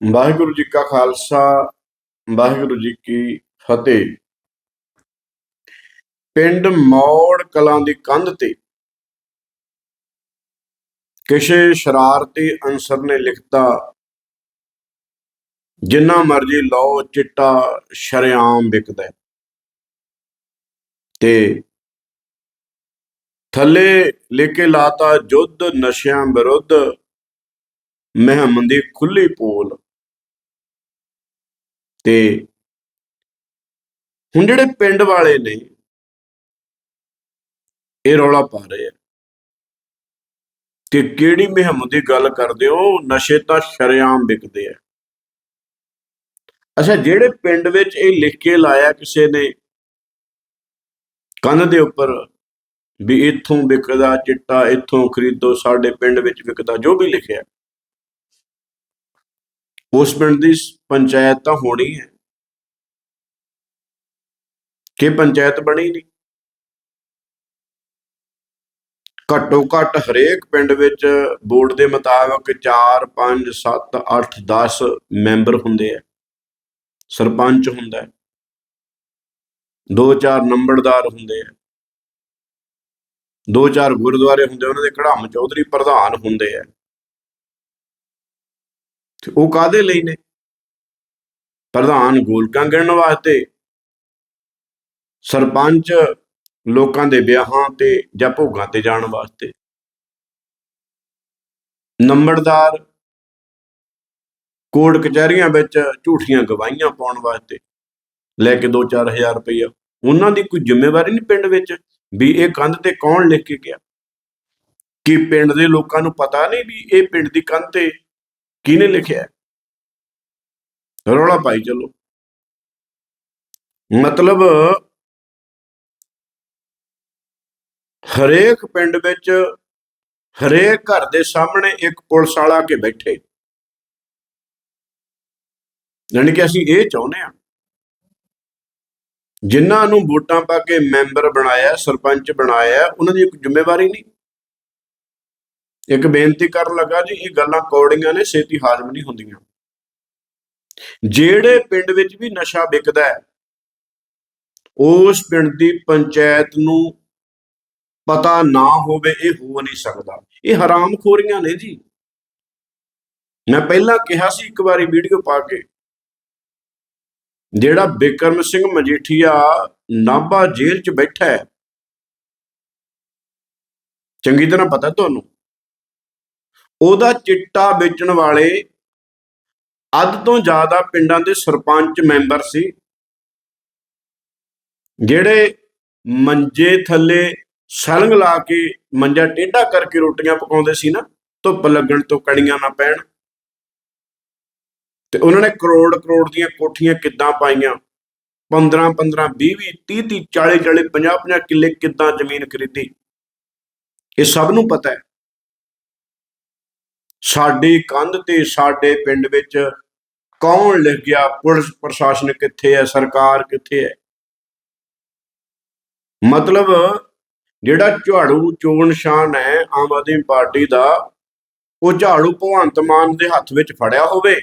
ਵਾਹਿਗੁਰੂ ਜੀ ਕਾ ਖਾਲਸਾ, ਵਾਹਿਗੁਰੂ ਜੀ ਕੀ ਫਤਿਹ। ਪਿੰਡ ਮੌੜ ਕਲਾਂ ਦੀ ਕੰਧ ਤੇ ਕਿਸੇ ਸ਼ਰਾਰਤੀ ਅਨਸਰ ਨੇ ਲਿਖਤਾ, ਜਿੰਨਾ ਮਰਜ਼ੀ ਲਓ ਚਿੱਟਾ ਸ਼ਰੇਆਮ ਵਿਕਦਾ ਤੇ ਥੱਲੇ ਲਿਖ ਕੇ ਲਾਤਾ, ਜੁੱਧ ਨਸ਼ਿਆਂ ਵਿਰੁੱਧ ਮਹਿਮ ਦੀ ਖੁੱਲੀ ਪੋਲ। ਤੇ ਹੁਣ ਜਿਹੜੇ ਪਿੰਡ ਵਾਲੇ ਨੇ, ਇਹ ਰੌਲਾ ਪਾ ਰਹੇ ਆ ਕਿ ਕਿਹੜੀ ਮੁਹਿੰਮ ਦੀ ਗੱਲ ਕਰਦੇ ਹੋ ਨਸ਼ੇ ਤਾਂ ਸ਼ਰੇਆਮ ਵਿਕਦੇ ਆ। ਅੱਛਾ, ਜਿਹੜੇ ਪਿੰਡ ਵਿੱਚ ਇਹ ਲਿਖ ਕੇ ਲਾਇਆ ਕਿਸੇ ਨੇ ਕੰਧ ਦੇ ਉੱਪਰ ਵੀ ਇੱਥੋਂ ਵਿਕਦਾ, ਚਿੱਟਾ ਇੱਥੋਂ ਖਰੀਦੋ, ਸਾਡੇ ਪਿੰਡ ਵਿੱਚ ਵਿਕਦਾ, ਜੋ ਵੀ ਲਿਖਿਆ ਉਸ ਪਿੰਡ ਦੀ ਪੰਚਾਇਤ ਤਾਂ ਹੋਣੀ ਹੈ। ਕਿ ਪੰਚਾਇਤ ਬਣੀ ਨਹੀਂ? ਘੱਟੋ ਘੱਟ ਹਰੇਕ ਪਿੰਡ ਵਿੱਚ ਬੋਰਡ ਦੇ ਮੁਤਾਬਕ 4 5 7 8 10 ਮੈਂਬਰ ਹੁੰਦੇ ਆ। ਸਰਪੰਚ ਹੁੰਦਾ ਹੈ। ਦੋ, ਚਾਰ ਨੰਬਰਦਾਰ ਹੁੰਦੇ ਆ। ਦੋ, ਚਾਰ ਗੁਰਦੁਆਰੇ ਹੁੰਦੇ ਉਹਨਾਂ ਦੇ ਕੜਾਮ ਚੌਧਰੀ ਪ੍ਰਧਾਨ ਹੁੰਦੇ ਆ। ਤੇ ਉਹ ਕਾਦੇ ਲਈ ਨੇ? ਪ੍ਰਧਾਨ ਗੋਲਕਾਂ ਗਿਣਨ ਵਾਸਤੇ। ਸਰਪੰਚ ਲੋਕਾਂ ਦੇ ਵਿਆਹਾਂ ਤੇ ਜਾਂ ਭੋਗਾਂ ਤੇ ਜਾਣ ਵਾਸਤੇ। ਨੰਬਰਦਾਰ ਕੋਰਟ ਕਚਹਿਰੀਆਂ ਵਿੱਚ ਝੂਠੀਆਂ ਗਵਾਹੀਆਂ ਪਾਉਣ ਵਾਸਤੇ ਲੈ ਕੇ 2-4000 ਰੁਪਈਆ। ਉਹਨਾਂ ਦੀ ਕੋਈ ਜ਼ਿੰਮੇਵਾਰੀ ਨਹੀਂ ਪਿੰਡ ਵਿੱਚ ਵੀ ਇਹ ਕੰਧ ਤੇ ਕੌਣ ਲਿਖ ਕੇ ਗਿਆ? ਕਿ ਪਿੰਡ ਦੇ ਲੋਕਾਂ ਨੂੰ ਪਤਾ ਨਹੀਂ ਵੀ ਇਹ ਪਿੰਡ ਦੀ ਕੰਧ ਤੇ ਕਿਹਨੇ ਲਿਖਿਆ ਰੌਲਾ ਪਾਈ ਚਲੋ। ਮਤਲਬ ਹਰੇਕ ਪਿੰਡ ਵਿੱਚ, ਹਰੇਕ ਘਰ ਦੇ ਸਾਹਮਣੇ ਇੱਕ ਪੁਲਿਸ ਵਾਲਾ ਕੇ ਬੈਠੇ। ਯਾਨੀ ਕਿ ਅਸੀਂ ਇਹ ਚਾਹੁੰਦੇ ਆ ਜਿਨ੍ਹਾਂ ਨੂੰ ਵੋਟਾਂ ਪਾ ਕੇ ਮੈਂਬਰ ਬਣਾਇਆ, ਸਰਪੰਚ ਬਣਾਇਆ, ਉਹਨਾਂ ਦੀ ਕੋਈ ਜ਼ਿੰਮੇਵਾਰੀ ਨਹੀਂ। ਇੱਕ ਬੇਨਤੀ ਕਰਨ ਲੱਗਾ ਜੀ, ਇਹ ਗੱਲਾਂ ਕੌੜੀਆਂ ਨੇ, ਛੇਤੀ ਹਾਜ਼ਮ ਨਹੀਂ ਹੁੰਦੀਆਂ। ਜਿਹੜੇ ਪਿੰਡ ਵਿੱਚ ਵੀ ਨਸ਼ਾ ਵਿਕਦਾ ਹੈ, ਉਸ ਪਿੰਡ ਦੀ ਪੰਚਾਇਤ ਨੂੰ ਪਤਾ ਨਾ ਹੋਵੇ, ਇਹ ਹੋ ਨਹੀਂ ਸਕਦਾ। ਇਹ ਹਰਾਮਖੋਰੀਆਂ ਨੇ ਜੀ। ਮੈਂ ਪਹਿਲਾਂ ਕਿਹਾ ਸੀ, ਇੱਕ ਵਾਰੀ ਵੀਡੀਓ ਪਾ ਕੇ, ਜਿਹੜਾ ਬਿਕਰਮ ਸਿੰਘ ਮਜੀਠੀਆ ਨਾਭਾ ਜੇਲ੍ਹ 'ਚ ਬੈਠਾ ਹੈ। ਚੰਗੀ ਤਰ੍ਹਾਂ ਪਤਾ ਤੁਹਾਨੂੰ। ਉਹਦਾ ਚਿੱਟਾ ਵੇਚਣ ਵਾਲੇ ਅੱਧ ਤੋਂ ਜ਼ਿਆਦਾ ਪਿੰਡਾਂ ਦੇ ਸਰਪੰਚ ਮੈਂਬਰ ਸੀ। ਜਿਹੜੇ ਮੰਜੇ ਥੱਲੇ ਸਲੰਗ ਲਾ ਕੇ ਮੰਜਾ ਟੇਢਾ ਕਰਕੇ ਰੋਟੀਆਂ ਪਕਾਉਂਦੇ ਸੀ ਨਾ, ਧੁੱਪ ਲੱਗਣ ਤੋਂ ਕਣੀਆਂ ਨਾ ਪੈਣ। ਤੇ ਉਹਨਾਂ ਨੇ ਕਰੋੜ ਕਰੋੜ ਦੀਆਂ ਕੋਠੀਆਂ ਕਿੱਦਾਂ ਪਾਈਆਂ? 15 15 20 20 30 30 40 40 50 50 ਕਿੱਲੇ ਕਿੱਦਾਂ ਜ਼ਮੀਨ ਖਰੀਦੀ? ਇਹ ਸਭ ਨੂੰ ਪਤਾ ਹੈ। ਸਾਡੀ ਕੰਧ ਤੇ ਸਾਡੇ ਪਿੰਡ ਵਿੱਚ ਕੌਣ ਲਿਖ ਗਿਆ? ਪੁਲਿਸ ਪ੍ਰਸ਼ਾਸਨ ਕਿੱਥੇ ਹੈ? ਸਰਕਾਰ ਕਿੱਥੇ ਹੈ? ਮਤਲਬ ਜਿਹੜਾ ਝਾੜੂ ਚੋਣ ਨਿਸ਼ਾਨ ਹੈ, ਆਮ ਆਦਮੀ ਪਾਰਟੀ ਦਾ, ਉਹ ਝਾੜੂ ਭਗਵੰਤ ਮਾਨ ਦੇ ਹੱਥ ਵਿੱਚ ਫੜਿਆ ਹੋਵੇ।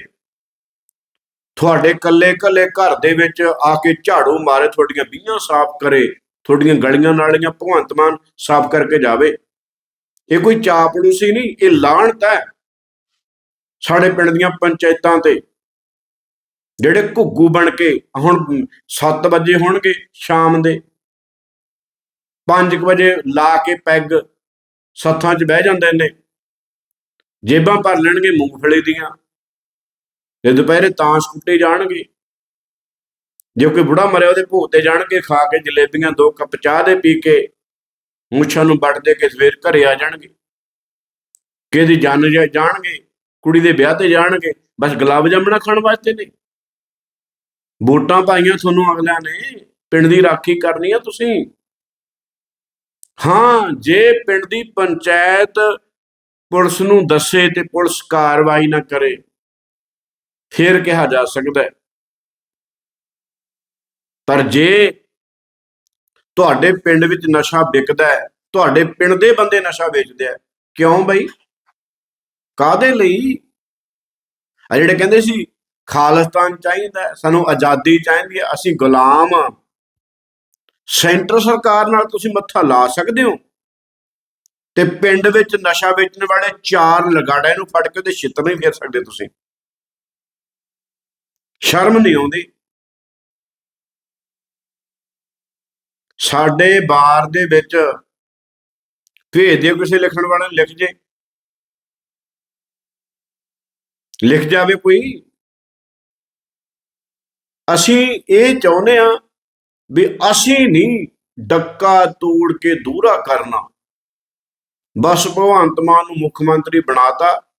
ਤੁਹਾਡੇ ਕੱਲੇ ਕੱਲੇ ਘਰ ਦੇ ਵਿੱਚ ਆ ਕੇ ਝਾੜੂ ਮਾਰੇ, ਤੁਹਾਡੀਆਂ ਬੀਹਾਂ ਸਾਫ਼ ਕਰੇ, ਤੁਹਾਡੀਆਂ ਗਲੀਆਂ ਨਾਲੀਆਂ ਭਗਵੰਤ ਮਾਨ ਸਾਫ਼ ਕਰਕੇ ਜਾਵੇ। ਇਹ ਕੋਈ ਚਾਪਲੂਸੀ ਨਹੀਂ, ਇਹ ਲਾਹਣਤ ਹੈ। ਸਾਡੇ ਪਿੰਡ ਦੀਆਂ ਪੰਚਾਇਤਾਂ ਤੇ ਜਿਹੜੇ ਘੁੱਗੂ ਬਣ ਕੇ ਹੁਣ 7 ਵਜੇ ਹੋਣਗੇ ਸ਼ਾਮ ਦੇ 5 ਵਜੇ ਲਾ ਕੇ ਪੈਗ ਸੱਥਾਂ 'ਚ ਬਹਿ ਜਾਂਦੇ ਨੇ, ਜੇਬਾਂ ਭਰ ਲੈਣਗੇ ਮੂੰਗਫਲੀ ਦੀਆਂ, ਤੇ ਦੁਪਹਿਰੇ ਤਾਂ ਕੁੱਟੇ ਜਾਣਗੇ। ਜੇ ਕੋਈ ਬੁੜਾ ਮਰਿਆ ਉਹਦੇ ਭੋਗ ਤੇ ਜਾਣਗੇ, ਖਾ ਕੇ ਜਲੇਬੀਆਂ ਦੋ ਕੱਪ ਚਾਹ ਦੇ ਪੀ ਕੇ ਮੁੱਛਾਂ ਨੂੰ ਵੱਟ ਦੇ ਕੇ ਸਵੇਰ ਘਰੇ ਆ ਜਾਣਗੇ। ਕਿਹਦੀ ਜਾਨ ਜਾਣਗੇ। ਕੁੜੀ ਦੇ ਵਿਆਹ ਤੇ ਜਾਣਗੇ, ਬਸ ਗੁਲਾਬ ਜਾਮਣਾ ਖਾਣ ਵਾਸਤੇ ਨਹੀਂ ਵੋਟਾਂ ਪਾਈਆਂ ਤੁਹਾਨੂੰ ਅਗਲਿਆਂ ਨੇ, ਪਿੰਡ ਦੀ ਰਾਖੀ ਕਰਨੀ ਆ ਤੁਸੀਂ। ਹਾਂ, ਜੇ ਪਿੰਡ ਦੀ ਪੰਚਾਇਤ ਪੁਲਿਸ ਨੂੰ ਦੱਸੇ ਤੇ ਪੁਲਿਸ ਕਾਰਵਾਈ ਨਾ ਕਰੇ, ਫੇਰ ਕਿਹਾ ਜਾ ਸਕਦਾ ਪਰ ਜੇ ਤੁਹਾਡੇ ਪਿੰਡ ਵਿੱਚ ਨਸ਼ਾ ਵਿਕਦਾ ਹੈ, ਤੁਹਾਡੇ ਪਿੰਡ ਦੇ ਬੰਦੇ ਨਸ਼ਾ ਵੇਚਦੇ ਆ, ਕਿਉਂ ਬਈ? ਕਾਦੇ ਲਈ? ਆ ਜਿਹੜੇ ਕਹਿੰਦੇ ਸੀ, ਖਾਲਿਸਤਾਨ ਚਾਹੀਦਾ, ਸਾਨੂੰ ਆਜ਼ਾਦੀ ਚਾਹੀਦੀ ਹੈ, ਅਸੀਂ ਗੁਲਾਮ ਹਾਂ। ਸੈਂਟਰ ਸਰਕਾਰ ਨਾਲ ਤੁਸੀਂ ਮੱਥਾ ਲਾ ਸਕਦੇ ਹੋ। ਤੇ ਪਿੰਡ ਵਿੱਚ ਨਸ਼ਾ ਵੇਚਣ ਵਾਲੇ ਚਾਰ ਲਗਾੜਿਆਂ ਨੂੰ ਫੜ ਕੇ ਤੇ ਛਿੱਤਰ ਨਹੀਂ ਫੇਰ ਸਕਦੇ ਤੁਸੀਂ। ਸ਼ਰਮ ਨਹੀਂ ਆਉਂਦੀ। ਸਾਡੇ ਬਾਰ ਦੇ ਵਿੱਚ ਭੇਜ ਦਿਓ ਕਿਸੇ ਲਿਖਣ ਵਾਲੇ ਨੂੰ, ਲਿਖ ਜੇ। ਲਿਖ ਜਾਵੇ ਕੋਈ। ਅਸੀਂ ਇਹ ਚਾਹੁੰਦੇ ਆ ਵੀ ਅਸੀਂ ਨਹੀਂ ਡੱਕਾ ਤੋੜ ਕੇ ਦੂਰਾ ਕਰਨਾ। ਬਸ ਭਗਵੰਤ ਮਾਨ ਨੂੰ ਮੁੱਖ ਮੰਤਰੀ ਬਣਾਤਾ।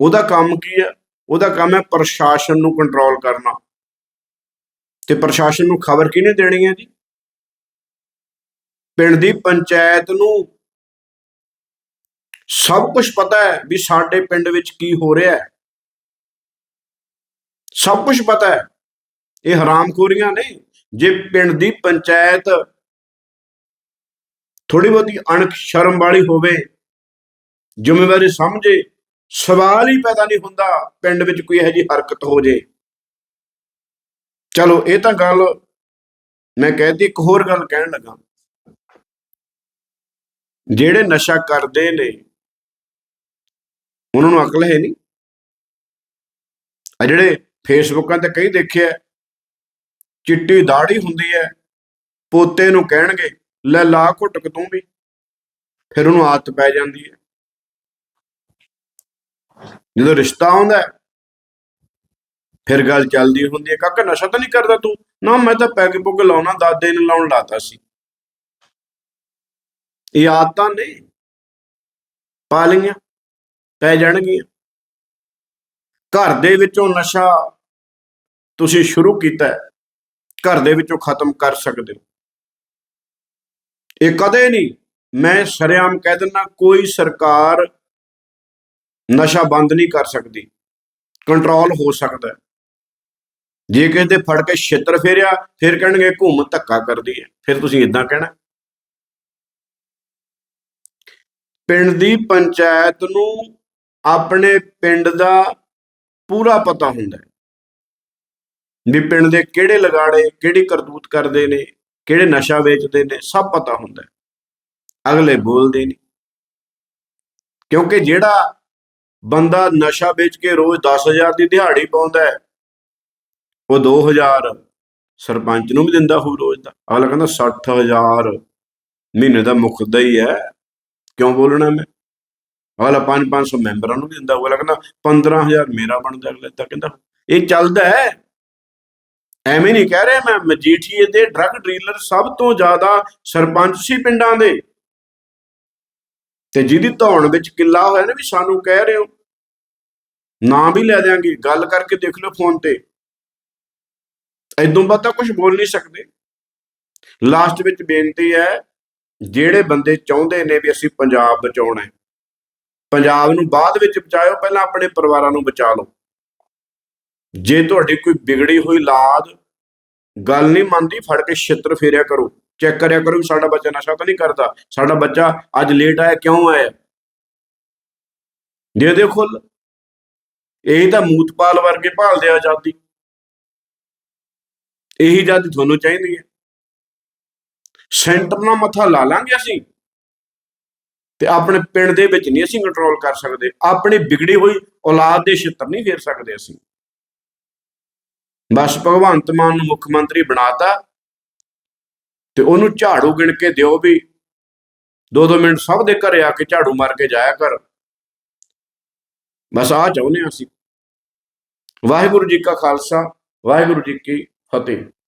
ਉਹਦਾ ਕੰਮ ਕੀ ਹੈ? ਉਹਦਾ ਕੰਮ ਹੈ ਪ੍ਰਸ਼ਾਸਨ ਨੂੰ ਕੰਟਰੋਲ ਕਰਨਾ। ਤੇ ਪ੍ਰਸ਼ਾਸਨ ਨੂੰ ਖਬਰ ਕਿਹਨੇ ਦੇਣੀ ਹੈ ਜੀ? ਪਿੰਡ ਦੀ ਪੰਚਾਇਤ ਨੂੰ ਸਭ ਕੁਝ ਪਤਾ ਹੈ ਵੀ ਸਾਡੇ ਪਿੰਡ ਵਿੱਚ ਕੀ ਹੋ ਰਿਹਾ ਹੈ। ਸਭ ਕੁਝ ਪਤਾ ਹੈ। ਇਹ ਹਰਾਮਖੋਰੀਆਂ ਨੇ। ਜੇ ਪਿੰਡ ਦੀ ਪੰਚਾਇਤ ਥੋੜੀ ਬਹੁਤੀ ਅਣਖ ਸ਼ਰਮ ਵਾਲੀ ਹੋਵੇ, ਜ਼ਿੰਮੇਵਾਰੀ ਸਮਝੇ, ਸਵਾਲ ਹੀ ਪੈਦਾ ਨਹੀਂ ਹੁੰਦਾ ਪਿੰਡ ਵਿੱਚ ਕੋਈ ਇਹੋ ਜਿਹੀ ਹਰਕਤ ਹੋ ਜੇ। ਚਲੋ, ਇਹ ਤਾਂ ਗੱਲ ਮੈਂ ਕਹਿਤੀ ਇੱਕ ਹੋਰ ਗੱਲ ਕਹਿਣ ਲੱਗਾ। ਜਿਹੜੇ ਨਸ਼ਾ ਕਰਦੇ ਨੇ ਉਹਨਾਂ ਨੂੰ ਅਕਲ ਹੈ ਨਹੀਂ। ਆ ਜਿਹੜੇ ਫੇਸਬੁੱਕਾਂ ਤੇ ਕਈ ਦੇਖਿਆ ਚਿੱਟੀ ਦਾੜੀ ਹੁੰਦੀ ਹੈ, ਪੋਤੇ ਨੂੰ ਕਹਿਣਗੇ, ਲੈ ਲਾ ਘੁੱਟਕ ਤੂੰ ਵੀ। ਫਿਰ ਉਹਨੂੰ ਆਦਤ ਪੈ ਜਾਂਦੀ ਹੈ। ਜਦੋਂ ਰਿਸ਼ਤਾ ਆਉਂਦਾ ਫਿਰ ਗੱਲ ਚੱਲਦੀ ਹੁੰਦੀ ਹੈ, ਕਾਕਾ, ਨਸ਼ਾ ਤਾਂ ਨਹੀਂ ਕਰਦਾ ਤੂੰ? ਨਾ, ਮੈਂ ਤਾਂ ਪੈਗ ਪੁੱਗ ਲਾਉਣਾ, ਦਾਦੇ ਨੇ ਲਾਉਣ ਲਾਤਾ ਸੀ। ਇਹ ਆਦਤਾਂ ਨੇ, ਪਾ ਲਈਆਂ। ਪੈ ਜਾਣਗੀਆਂ। ਘਰ ਦੇ ਵਿੱਚੋਂ ਨਸ਼ਾ ਤੁਸੀਂ ਸ਼ੁਰੂ ਕੀਤਾ ਘਰ ਦੇ ਵਿੱਚੋਂ ਖਤਮ ਕਰ ਸਕਦੇ ਹੋ। ਇਹ ਕਦੇ ਨਹੀਂ, ਮੈਂ ਸਰਿਆਮ ਕਹਿ ਦਿੰਦਾ, ਕੋਈ ਸਰਕਾਰ ਨਸ਼ਾ ਬੰਦ ਨਹੀਂ ਕਰ ਸਕਦੀ, ਕੰਟਰੋਲ ਹੋ ਸਕਦਾ ਜੇ ਕਿਸੇ ਦੇ ਫੜ ਕੇ ਛਿੱਤਰ ਫੇਰਿਆ, ਫਿਰ ਕਹਿਣਗੇ ਘੁੰਮ ਧੱਕਾ ਕਰਦੀ ਹੈ, ਫਿਰ ਤੁਸੀਂ ਇਦਾਂ ਕਹਿਣਾ। ਪਿੰਡ ਦੀ ਪੰਚਾਇਤ ਨੂੰ ਆਪਣੇ ਪਿੰਡ ਦਾ ਪੂਰਾ ਪਤਾ ਹੁੰਦਾ ਹੈ ਵੀ ਪਿੰਡ ਦੇ ਕਿਹੜੇ ਲਗਾੜੇ, ਕਿਹੜੀ ਕਰਤੂਤ ਕਰਦੇ ਨੇ, ਕਿਹੜੇ ਨਸ਼ਾ ਵੇਚਦੇ ਨੇ, ਸਭ ਪਤਾ ਹੁੰਦਾ ਹੈ। ਅਗਲੇ ਬੋਲਦੇ ਨਹੀਂ। ਕਿਉਂਕਿ ਜਿਹੜਾ ਬੰਦਾ ਨਸ਼ਾ ਵੇਚ ਕੇ ਰੋਜ਼ 10000 ਦੀ ਦਿਹਾੜੀ ਪਾਉਂਦਾ ਹੈ, ਉਹ 2000 ਸਰਪੰਚ ਨੂੰ ਵੀ ਦਿੰਦਾ ਹੋਊ ਰੋਜ਼ ਦਾ। ਅਗਲਾ ਕਹਿੰਦਾ 60000 ਮਹੀਨੇ ਦਾ ਮੁਕਦਾ ਹੀ ਹੈ। ਕਿਉਂ ਬੋਲਣਾ ਮੈਂ? ਅਗਲਾ 5-500 ਮੈਂਬਰਾਂ ਨੂੰ ਵੀ ਦਿੰਦਾ ਹੋਊ ਅਗਲਾ ਕਹਿੰਦਾ 15000 ਮੇਰਾ ਬਣਦਾ, ਅਗਲੇ ਤਾਂ ਕਹਿੰਦਾ ਇਹ ਚੱਲਦਾ ਹੈ। ਐਵੇਂ ਨਹੀਂ ਕਹਿ ਰਿਹਾ ਮੈਂ, ਮਜੀਠੀਏ ਦੇ ਡਰੱਗ ਡੀਲਰ ਸਭ ਤੋਂ ਜ਼ਿਆਦਾ ਸਰਪੰਚ ਸੀ ਪਿੰਡਾਂ ਦੇ। ਤੇ ਜਿਹਦੀ ਧੌਣ ਵਿੱਚ ਕਿੱਲਾ ਹੋਇਆ ਨਾ ਵੀ ਸਾਨੂੰ ਕਹਿ ਰਹੇ ਹੋ, ਨਾਂ ਵੀ ਲੈ ਦਿਆਂਗੇ, ਗੱਲ ਕਰਕੇ ਦੇਖ ਲਓ ਫੋਨ ਤੇ। ਐਦੋਂ ਬਾਅਦ ਤਾਂ ਕੁਝ ਬੋਲ ਨਹੀਂ ਸਕਦੇ। ਲਾਸਟ ਵਿੱਚ ਬੇਨਤੀ ਹੈ, ਜਿਹੜੇ ਬੰਦੇ ਚਾਹੁੰਦੇ ਨੇ ਵੀ ਅਸੀਂ ਪੰਜਾਬ ਬਚਾਉਣਾ ਹੈ ਪੰਜਾਬ ਨੂੰ ਬਾਅਦ ਵਿੱਚ ਬਚਾਇਓ, ਪਹਿਲਾਂ ਆਪਣੇ ਪਰਿਵਾਰਾਂ ਨੂੰ ਬਚਾ ਲਓ। ਜੇ ਤੁਹਾਡੀ ਕੋਈ ਵਿਗੜੀ ਹੋਈ ਲਾਦ ਗੱਲ ਨਹੀਂ ਮੰਨਦੀ, ਫੜ ਕੇ ਛਿੱਤਰ ਫੇਰਿਆ ਕਰੋ। ਚੈੱਕ ਕਰਿਆ ਕਰੋ ਵੀ ਸਾਡਾ ਬੱਚਾ ਨਸ਼ਾ ਤਾਂ ਨਹੀਂ ਕਰਦਾ। ਸਾਡਾ ਬੱਚਾ ਅੱਜ ਲੇਟ ਆਇਆ, ਕਿਉਂ ਆਇਆ? ਦੇ ਦੇ ਖੁੱਲ ਇਹ ਤਾਂ ਮੂਤਪਾਲ ਵਰਗੇ ਭਾਲਦੇ ਆਜ਼ਾਦੀ। ਇਹੀ ਆਜ਼ਾਦੀ ਤੁਹਾਨੂੰ ਚਾਹੀਦੀ ਹੈ। ਸੈਂਟਰ ਨਾਲ ਮੱਥਾ ਲਾ ਲਾਂਗੇ ਅਸੀਂ। ਤੇ ਆਪਣੇ ਪਿੰਡ ਦੇ ਵਿੱਚ ਨਹੀਂ ਅਸੀਂ ਕੰਟਰੋਲ ਕਰ ਸਕਦੇ। ਆਪਣੀ ਵਿਗੜੀ ਹੋਈ ਔਲਾਦ ਦੇ ਛਿੱਤਰ ਨਹੀਂ ਫੇਰ ਸਕਦੇ ਅਸੀਂ। ਬਸ ਭਗਵੰਤ ਮਾਨ ਨੂੰ ਮੁੱਖ ਮੰਤਰੀ ਬਣਾਤਾ ਤੇ ਉਹਨੂੰ ਝਾੜੂ ਗਿਣ ਕੇ ਦਿਓ ਵੀ ਦੋ ਦੋ ਮਿੰਟ ਸਭ ਦੇ ਘਰੇ ਆ ਕੇ ਝਾੜੂ ਮਾਰ ਕੇ ਜਾਇਆ ਕਰ। ਬਸ ਆ ਚਾਹੁੰਦੇ ਹਾਂ ਅਸੀਂ। ਵਾਹਿਗੁਰੂ ਜੀ ਕਾ ਖਾਲਸਾ, ਵਾਹਿਗੁਰੂ ਜੀ ਕੀ ਫਤਿਹ।